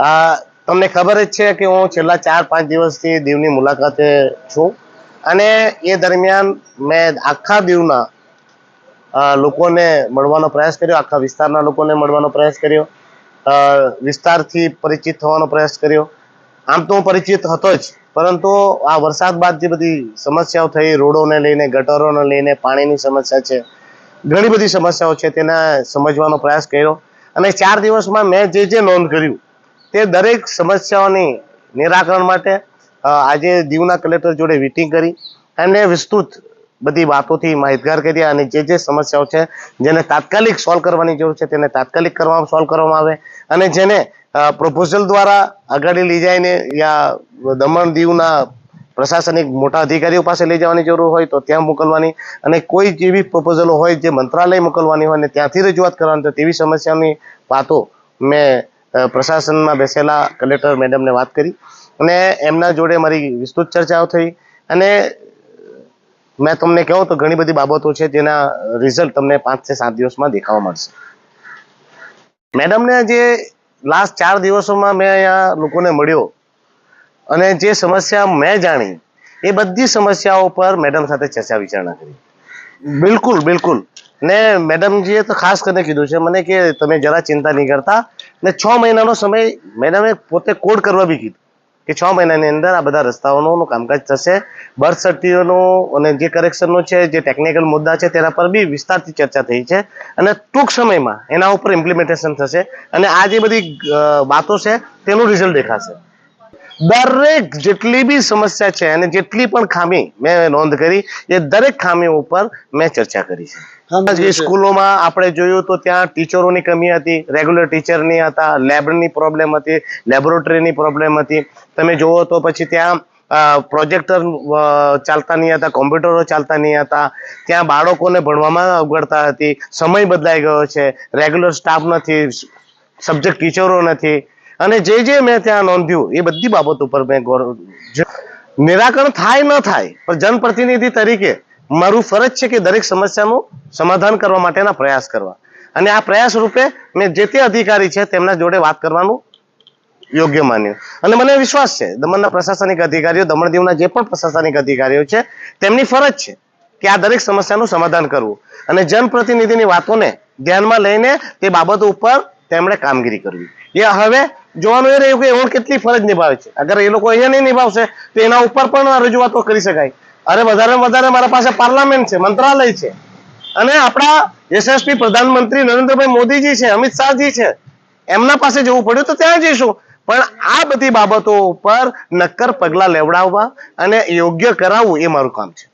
આ, તમને ખબર જ છે કે હું છેલ્લા ચાર, પાંચ દિવસથી દીવની મુલાકાતે છું. અને એ દરમિયાન મેં આખા દીવના લોકોને મળવાનો પ્રયાસ કર્યો, આખા વિસ્તારના લોકોને મળવાનો પ્રયાસ કર્યો વિસ્તારથી પરિચિત થવાનો પ્રયાસ કર્યો. આમ તો હું પરિચિત હતો જ, પરંતુ આ વરસાદ બાદ જે બધી સમસ્યાઓ થઈ, રોડોને લઈને, ગટરોને લઈને, પાણીની સમસ્યા છે, ઘણી બધી સમસ્યાઓ છે, તેને સમજવાનો પ્રયાસ કર્યો. અને ચાર દિવસમાં મેં જે જે નોંધ કર્યું તે દરેક સમસ્યાઓની નિરાકરણ માટે આજે દીવના કલેક્ટર જોડે મીટિંગ કરી એમને વિસ્તૃત બધી વાતોથી માહિતગાર કર્યા અને જે જે સમસ્યાઓ છે જેને તાત્કાલિક સોલ્વ કરવાની જરૂર છે તેને તાત્કાલિક કરવામાં સોલ્વ કરવામાં આવે અને જેને પ્રપોઝલ દ્વારા આગળ લઈ જઈને યા દમણ દીવના પ્રશાસનિક મોટા અધિકારીઓ પાસે લઈ જવાની જરૂર હોય તો ત્યાં મોકલવાની અને કોઈ જેવી પ્રપોઝલો હોય જે મંત્રાલય મોકલવાની હોય અને ત્યાંથી રજૂઆત કરવાની તો તેવી સમસ્યાની વાતો મેં પ્રશાસનમાં બેસેલા કલેક્ટર મેડમને વાત કરી અને એમના જોડે મારી વિસ્તૃત ચર્ચાઓ થઈ અને મેં તમને કહું તો ઘણી બધી બાબતો છે જેના રિઝલ્ટ તમને પાંચથી સાત દિવસમાં દેખાવા મળશે. મેડમને જે લાસ્ટ ચાર દિવસોમાં મેં અહીંયા લોકોને મળ્યો અને જે સમસ્યા મેં જાણી એ બધી સમસ્યાઓ પર મેડમ સાથે ચર્ચા વિચારણા કરી. બિલકુલ બિલકુલ. ને મેડમજીએ તો ખાસ કરીને કીધું છે, મને કે તમે જરા ચિંતા નહીં કરતા. ને છ મહિનાનો સમય મેડમે પોતે કોડ કરવા બી કીધું કે છ મહિનાની અંદર આ બધા રસ્તાઓનું કામકાજ થશે. બર્થ સર્ટિફિકેટનું અને જે કરેક્શનનું છે, જે ટેકનિકલ મુદ્દા છે, તેના પર બી વિસ્તારથી ચર્ચા થઈ છે. અને ટૂંક સમયમાં એના ઉપર ઇમ્પ્લિમેન્ટેશન થશે અને આ જે બધી વાતો છે, તેનું રિઝલ્ટ દેખાશે. દરેક જેટલી બી સમસ્યા છે અને જેટલી પણ ખામી મેં નોંધ કરી એ દરેક ખામી ઉપર મેં ચર્ચા કરી છે. સ્કૂલોમાં આપણે જોયું તો ત્યાં ટીચરોની કમી હતી રેગ્યુલર ટીચર નહીં હતા લેબની પ્રોબ્લેમ હતી લેબોરેટરીની પ્રોબ્લેમ હતી. તમે જુઓ તો પછી ત્યાં પ્રોજેક્ટર ચાલતા નહીં હતા કોમ્પ્યુટરો ચાલતા નહીં હતા. ત્યાં બાળકોને ભણવામાં અવગડતા હતી સમય બદલાઈ ગયો છે રેગ્યુલર સ્ટાફ નથી સબ્જેક્ટ ટીચરો નથી. અને જે જે મેં ત્યાં નોંધ્યું, એ બધી બાબત ઉપર મેં નિરાકરણ થાય ન થાય, પણ જનપ્રતિનિધિ તરીકે મારું ફરજ છે કે દરેક સમસ્યાનું સમાધાન કરવા માટેના પ્રયાસ કરવા. અને આ પ્રયાસ રૂપે મેં જે તે અધિકારી છે તેમના જોડે વાત કરવાનું યોગ્ય માન્યું. અને મને વિશ્વાસ છે, દમણના પ્રશાસનિક અધિકારીઓ, દમણ દીવના જે પણ પ્રશાસનિક અધિકારીઓ છે, તેમની ફરજ છે કે આ દરેક સમસ્યાનું સમાધાન કરવું. અને જનપ્રતિનિધિની વાતોને ધ્યાનમાં લઈને તે બાબતો ઉપર તેમણે કામગીરી કરવી. એ હવે જોવાનું એ રહ્યું કે એવું કેટલી ફરજ નિભાવે છે. અગર એ લોકો અહીંયા નહીં નિભાવશે, તો એના ઉપર પણ રજૂઆતો કરી શકાય. અરે વધારે વધારે મારા પાસે પાર્લામેન્ટ છે, મંત્રાલય છે. અને આપણા યશસ્વી પ્રધાનમંત્રી નરેન્દ્રભાઈ મોદીજી છે, અમિત શાહજી છે. એમના પાસે જવું પડ્યું તો ત્યાં જઈશું. પણ આ બધી બાબતો ઉપર નક્કર પગલાં લેવડાવવા અને યોગ્ય કરાવવું એ મારું કામ છે.